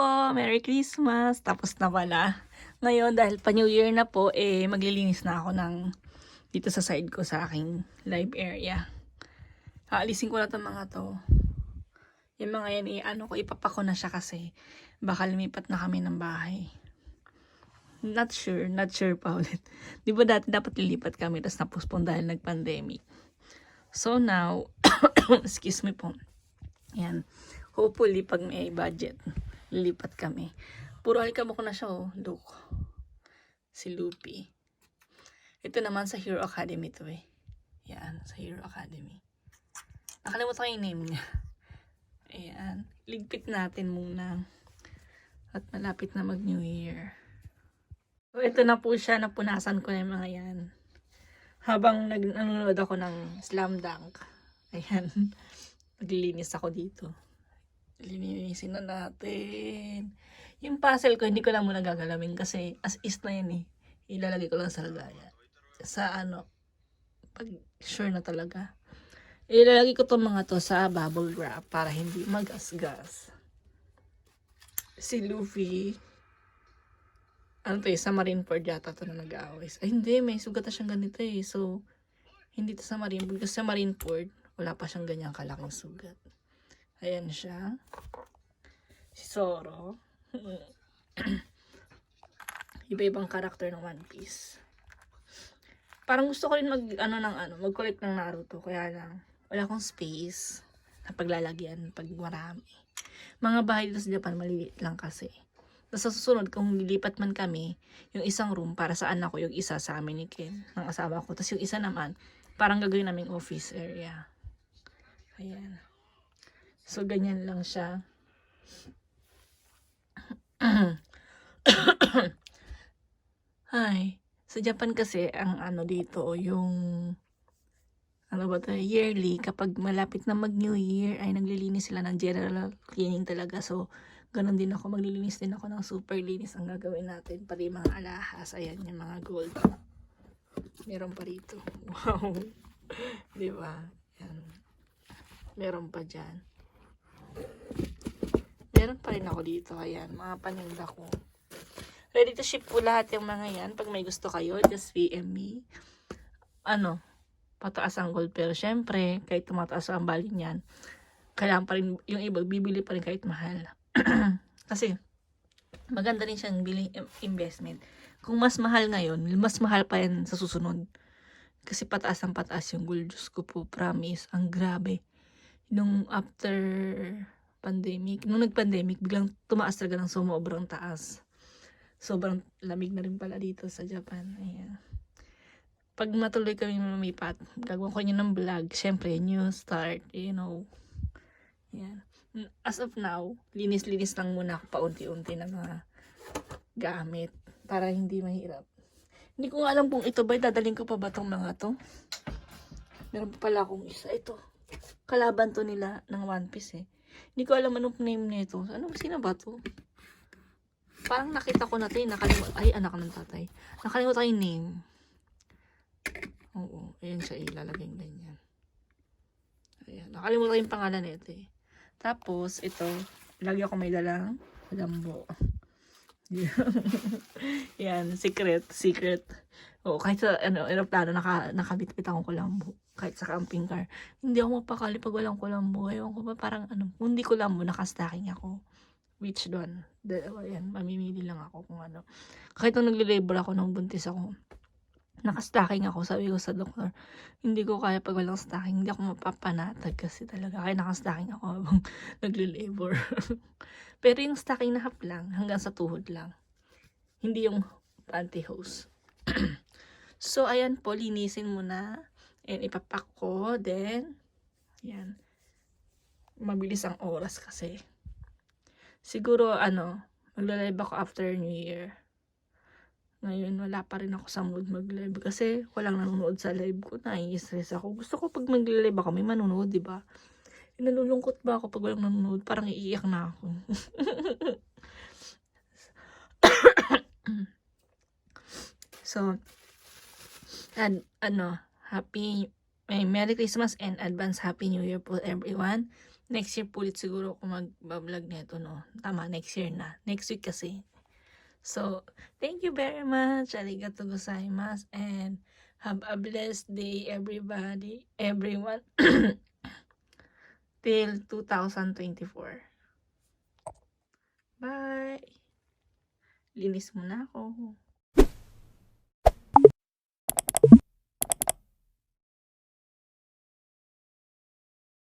po! Merry Christmas! Tapos na pala. Ngayon, dahil pa New Year na po, eh, maglilinis na ako ng dito sa side ko sa aking live area. Aalisin ko na itong mga to. Yung mga yan, eh, ano ko, ipapako na siya kasi baka lumipat na kami ng bahay. Not sure, not sure pa ulit. Di ba dati dapat lilipat kami, tapos napospon dahil nag-pandemic. So now, excuse me po. Yan. Hopefully, pag may budget, lilipat kami. Puro alikabok na siya, oh. Look. Si Lupi. Ito naman sa Hero Academy to eh. Yan, sa Hero Academy. Nakalimutan ko yung name niya. Ayan. Ligpit natin muna. At malapit na mag New Year. So, ito na po siya. Napunasan ko na yung mga yan. Habang nag nanonood ako ng Slam Dunk. Ayan. Naglilinis ako dito. Linisin na natin. Yung puzzle ko, hindi ko lang muna gagalawin kasi as is na yan eh. Ilalagay ko lang sa lagaya. Sa ano, pag sure na talaga. Ilalagay ko tong mga to sa bubble wrap para hindi magasgas. Si Luffy, ano to eh, sa Marineford yata to na nag-aaway. Ay hindi, may sugat na siyang ganito eh. So, hindi to sa Marineford. Kasi sa Marineford, wala pa siyang ganyang kalaking sugat. Ayan siya. Si Zoro. Iba-ibang karakter ng One Piece. Parang gusto ko rin mag, ano ng ano, mag-collect ng Naruto. Kaya lang, wala akong space na paglalagyan pag marami. Mga bahay dito sa Japan, maliliit lang kasi. Tapos sa susunod, kung lilipat man kami, yung isang room para sa anak ko, yung isa sa amin ni Ken, ng asawa ko. Tapos yung isa naman, parang gagawin naming office area. Ayan. So, ganyan lang siya. Hi. Sa Japan kasi, ang ano dito, yung ano ba to, yearly, kapag malapit na mag-New Year, ay naglilinis sila ng general cleaning talaga. So, ganun din ako, maglilinis din ako ng super linis ang gagawin natin. Pati mga alahas, ayan, yung mga gold. Meron pa rito. Wow. Di ba? Yan. Meron pa dyan. Meron pa rin ako dito. Ayan, mga paninda ko. Ready to ship po lahat yung mga yan. Pag may gusto kayo, just PM me. Ano, pataas ang gold. Pero syempre, kahit tumataas ang bali niyan, kailangan pa rin, yung iba, bibili pa rin kahit mahal. Kasi, maganda rin siyang bili investment. Kung mas mahal ngayon, mas mahal pa yan sa susunod. Kasi pataas ang pataas yung gold. Diyos ko po, promise. Ang grabe. Nung after pandemic, nung nag-pandemic, biglang tumaas talaga ng sumobrang taas. Sobrang lamig na rin pala dito sa Japan. Ayan. Pag matuloy kami lumipat, gagawin ko niyo ng vlog. Siyempre, new start, you know. Yan. As of now, linis-linis lang muna ako paunti-unti ng mga gamit para hindi mahirap. Hindi ko alam kung ito ba, dadaling ko pa ba tong mga to. Meron pa pala akong isa. Ito. Kalaban to nila ng One Piece eh. Hindi ko alam anong name nito. Ano, sino ba to? Parang nakita ko na ito eh. Nakalimut Ay, anak ng tatay. Nakalimutan yung name. Oo. Ayan siya ilalagay yung ganyan. Ayan. Nakalimutan yung pangalan nito eh. Tapos, ito. Lagi ako may dalang lambo. Yan, secret, secret. Oo, kahit sa ano, aeroplano, naka, nakabitbit akong kulambo. Kahit sa camping car. Hindi ako mapakali pag walang kulambo. Ewan ko ba, parang ano, hindi kulambo, nakastacking ako. Which one? Dalawa yan, mamimili lang ako kung ano. Kahit nung nagle-labor ako nung buntis ako, nakastacking ako. Sabi ko sa doktor, hindi ko kaya pag walang stacking. Hindi ako mapapanatag kasi talaga. Kaya nakastacking ako habang nagle-labor. Pero yung stacking na half lang, hanggang sa tuhod lang. Hindi yung pantyhose. so, ayan po, linisin mo na. And ipapak ko. Then, yan. Mabilis ang oras kasi. Siguro, ano, magla-live ako after New Year. Ngayon, wala pa rin ako sa mood mag-live kasi walang nanonood sa live ko. Nai-stress ako. Gusto ko pag mag-live ako, may manonood, di ba? Eh, nalulungkot ba ako pag walang nanonood? Parang iiyak na ako. so, and, ano, happy may Merry Christmas and advance Happy New Year po everyone. Next year po ulit siguro ako mag-vlog nito, no? Tama, next year na. Next week kasi. So, thank you very much. Arigato gozaimasu. And have a blessed day, everybody. Everyone. Till 2024. Bye! Linis muna ako.